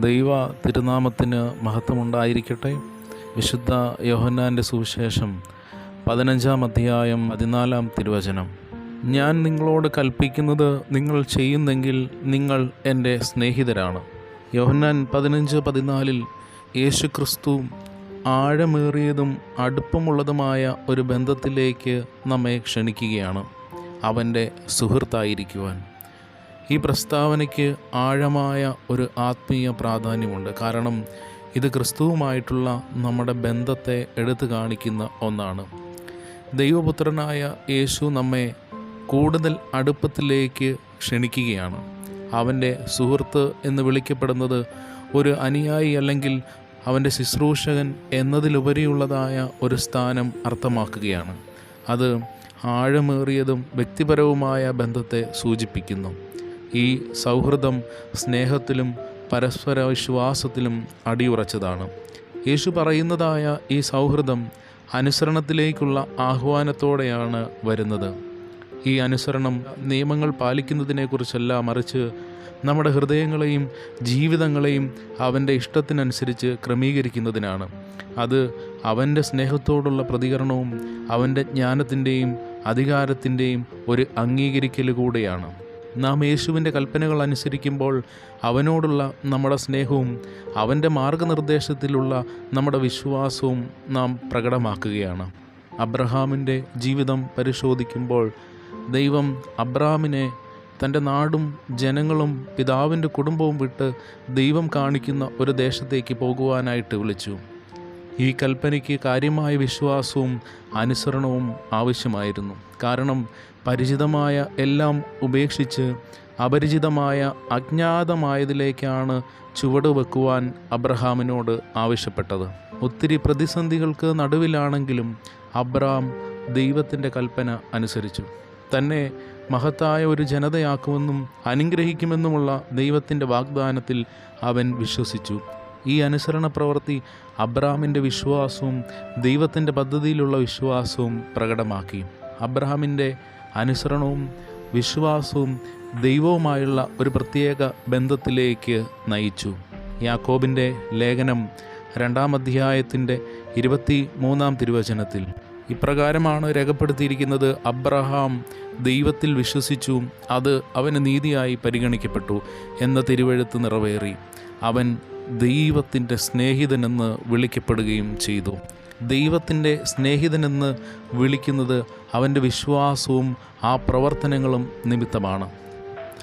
ദൈവ തിരുനാമത്തിന് മഹത്വമുണ്ടായിരിക്കട്ടെ. വിശുദ്ധ യോഹന്നാന്റെ സുവിശേഷം പതിനഞ്ചാം അധ്യായം പതിനാലാം തിരുവചനം. ഞാൻ നിങ്ങളോട് കൽപ്പിക്കുന്നത് നിങ്ങൾ ചെയ്യുന്നെങ്കിൽ നിങ്ങൾ എന്റെ സ്നേഹിതരാണ്. യോഹന്നാൻ പതിനഞ്ച് പതിനാലിൽ യേശു ക്രിസ്തു ആഴമേറിയതും അടുപ്പമുള്ളതുമായ ഒരു ബന്ധത്തിലേക്ക് നമ്മെ ക്ഷണിക്കുകയാണ്. അവന്റെ സുഹൃത്തായിരിക്കുവാൻ. ഈ പ്രസ്താവനയ്ക്ക് ആഴമായ ഒരു ആത്മീയ പ്രാധാന്യമുണ്ട്. കാരണം ഇത് ക്രിസ്തുവുമായിട്ടുള്ള നമ്മുടെ ബന്ധത്തെ എടുത്തു കാണിക്കുന്ന ഒന്നാണ്. ദൈവപുത്രനായ യേശു നമ്മെ കൂടുതൽ അടുപ്പത്തിലേക്ക് ക്ഷണിക്കുകയാണ്. അവന്റെ സുഹൃത്ത് എന്ന് വിളിക്കപ്പെടുന്നത് ഒരു അനുയായി അല്ലെങ്കിൽ അവന്റെ ശുശ്രൂഷകൻ എന്നതിലുപരിയുള്ളതായ ഒരു സ്ഥാനം അർത്ഥമാക്കുകയാണ്. അത് ആഴമേറിയതും വ്യക്തിപരവുമായ ബന്ധത്തെ സൂചിപ്പിക്കുന്നു. ഈ സൗഹൃദം സ്നേഹത്തിലും പരസ്പര വിശ്വാസത്തിലും അടിയുറച്ചതാണ്. യേശു പറയുന്നതായ ഈ സൗഹൃദം അനുസരണത്തിലേക്കുള്ള ആഹ്വാനത്തോടെയാണ് വരുന്നത്. ഈ അനുസരണം നിയമങ്ങൾ പാലിക്കുന്നതിനെക്കുറിച്ചല്ല മറിച്ച് നമ്മുടെ ഹൃദയങ്ങളെയും ജീവിതങ്ങളെയും അവന്റെ ഇഷ്ടത്തിനനുസരിച്ച് ക്രമീകരിക്കുന്നതിനാണ്. അത് അവന്റെ സ്നേഹത്തോടുള്ള പ്രതികരണവും അവന്റെ ജ്ഞാനത്തിന്റെയും അധികാരത്തിന്റെയും ഒരു അംഗീകരിക്കൽ കൂടെയാണ്. നാം യേശുവിന്റെ കൽപ്പനകൾ അനുസരിക്കുമ്പോൾ അവനോടുള്ള നമ്മുടെ സ്നേഹവും അവന്റെ മാർഗനിർദ്ദേശത്തിലുള്ള നമ്മുടെ വിശ്വാസവും നാം പ്രകടമാക്കുകയാണ്. അബ്രഹാമിന്റെ ജീവിതം പരിശോധിക്കുമ്പോൾ ദൈവം അബ്രഹാമിനെ തന്റെ നാടും ജനങ്ങളും പിതാവിന്റെ കുടുംബവും വിട്ട് ദൈവം കാണിക്കുന്ന ഒരു ദേശത്തേക്ക് പോകുവാനായിട്ട് വിളിച്ചു. ഈ കൽപ്പനയ്ക്ക് കാര്യമായ വിശ്വാസവും അനുസരണവും ആവശ്യമായിരുന്നു. കാരണം പരിചിതമായ എല്ലാം ഉപേക്ഷിച്ച് അപരിചിതമായ അജ്ഞാതമായതിലേക്കാണ് ചുവട് വെക്കുവാൻ അബ്രഹാമിനോട് ആവശ്യപ്പെട്ടത്. ഒത്തിരി പ്രതിസന്ധികൾക്ക് നടുവിലാണെങ്കിലും അബ്രഹാം ദൈവത്തിന്റെ കൽപ്പന അനുസരിച്ചു. തന്നെ മഹത്തായ ഒരു ജനതയാക്കുമെന്നും അനുഗ്രഹിക്കുമെന്നുമുള്ള ദൈവത്തിന്റെ വാഗ്ദാനത്തിൽ അവൻ വിശ്വസിച്ചു. ഈ അനുസരണ പ്രവൃത്തി അബ്രഹാമിന്റെ വിശ്വാസവും ദൈവത്തിന്റെ പദ്ധതിയിലുള്ള വിശ്വാസവും പ്രകടമാക്കി. അബ്രഹാമിന്റെ അനുസരണവും വിശ്വാസവും ദൈവവുമായുള്ള ഒരു പ്രത്യേക ബന്ധത്തിലേക്ക് നയിച്ചു. യാക്കോബിന്റെ ലേഖനം രണ്ടാം അധ്യായത്തിന്റെ ഇരുപത്തി മൂന്നാം തിരുവചനത്തിൽ. ഇപ്രകാരമാണ് രേഖപ്പെടുത്തിയിരിക്കുന്നത് അബ്രഹാം ദൈവത്തിൽ വിശ്വസിച്ചു അത് അവന് നീതിയായി പരിഗണിക്കപ്പെട്ടു എന്ന തിരുവഴുത്ത് നിറവേറി. അവൻ ദൈവത്തിന്റെ സ്നേഹിതനെന്ന് വിളിക്കപ്പെടുകയും ചെയ്തു. ദൈവത്തിന്റെ സ്നേഹിതനെന്ന് വിളിക്കുന്നത് അവന്റെ വിശ്വാസവും ആ പ്രവർത്തനങ്ങളും നിമിത്തമാണ്.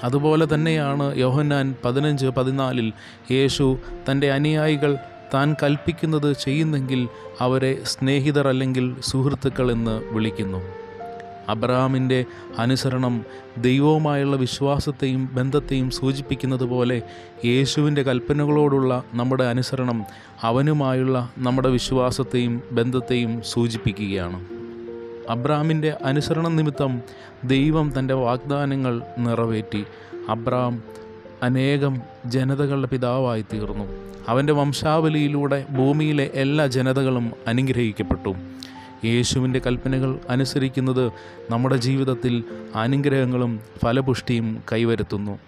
അതുപോലെ തന്നെയാണ് യോഹന്നാൻ പതിനഞ്ച് പതിനാലിൽ യേശു തന്റെ അനുയായികൾ താൻ കൽപ്പിക്കുന്നത് ചെയ്യുന്നെങ്കിൽ അവരെ സ്നേഹിതർ അല്ലെങ്കിൽ സുഹൃത്തുക്കൾ എന്ന് വിളിക്കുന്നു. അബ്രഹാമിന്റെ അനുസരണം ദൈവവുമായുള്ള വിശ്വാസത്തെയും ബന്ധത്തെയും സൂചിപ്പിക്കുന്നത് പോലെ യേശുവിന്റെ കൽപ്പനകളോടുള്ള നമ്മുടെ അനുസരണം അവനുമായുള്ള നമ്മുടെ വിശ്വാസത്തെയും ബന്ധത്തെയും സൂചിപ്പിക്കുകയാണ്. അബ്രഹാമിന്റെ അനുസരണം നിമിത്തം ദൈവം തന്റെ വാഗ്ദാനങ്ങൾ നിറവേറ്റി. അബ്രഹാം അനേകം ജനതകളുടെ പിതാവായി തീർന്നു അവന്റെ വംശാവലിയിലൂടെ ഭൂമിയിലെ എല്ലാ ജനതകളും അനുഗ്രഹിക്കപ്പെട്ടു. യേശുവിന്റെ കൽപ്പനകൾ അനുസരിക്കുന്നത് നമ്മുടെ ജീവിതത്തിൽ അനുഗ്രഹങ്ങളും ഫലപുഷ്ടിയും കൈവരുത്തുന്നു.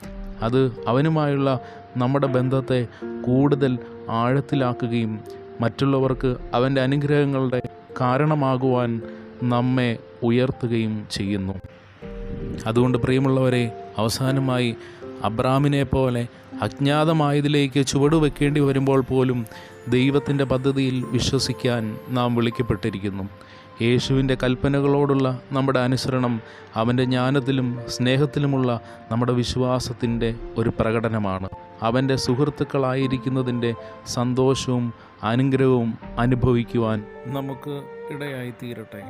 അത് അവനുമായുള്ള നമ്മുടെ ബന്ധത്തെ കൂടുതൽ ആഴത്തിലാക്കുകയും മറ്റുള്ളവർക്ക് അവന്റെ അനുഗ്രഹങ്ങളുടെ കാരണമാകുവാൻ നമ്മെ ഉയർത്തുകയും ചെയ്യുന്നു. അതുകൊണ്ട് പ്രിയമുള്ളവരെ അവസാനമായി അബ്രാമിനെ പോലെ അജ്ഞാതമായതിലേക്ക് ചുവടുവെക്കേണ്ടി വരുമ്പോൾ പോലും ദൈവത്തിന്റെ പദ്ധതിയിൽ വിശ്വസിക്കാൻ നാം വിളിക്കപ്പെട്ടിരിക്കുന്നു. യേശുവിന്റെ കൽപ്പനകളോടുള്ള നമ്മുടെ അനുസരണം അവന്റെ ജ്ഞാനത്തിലും സ്നേഹത്തിലുമുള്ള നമ്മുടെ വിശ്വാസത്തിന്റെ ഒരു പ്രകടനമാണ്. അവന്റെ സുഹൃത്തുക്കളായിരിക്കുന്നതിന്റെ സന്തോഷവും അനുഗ്രഹവും അനുഭവിക്കുവാൻ നമുക്ക് ഇടയായി തീരട്ടെ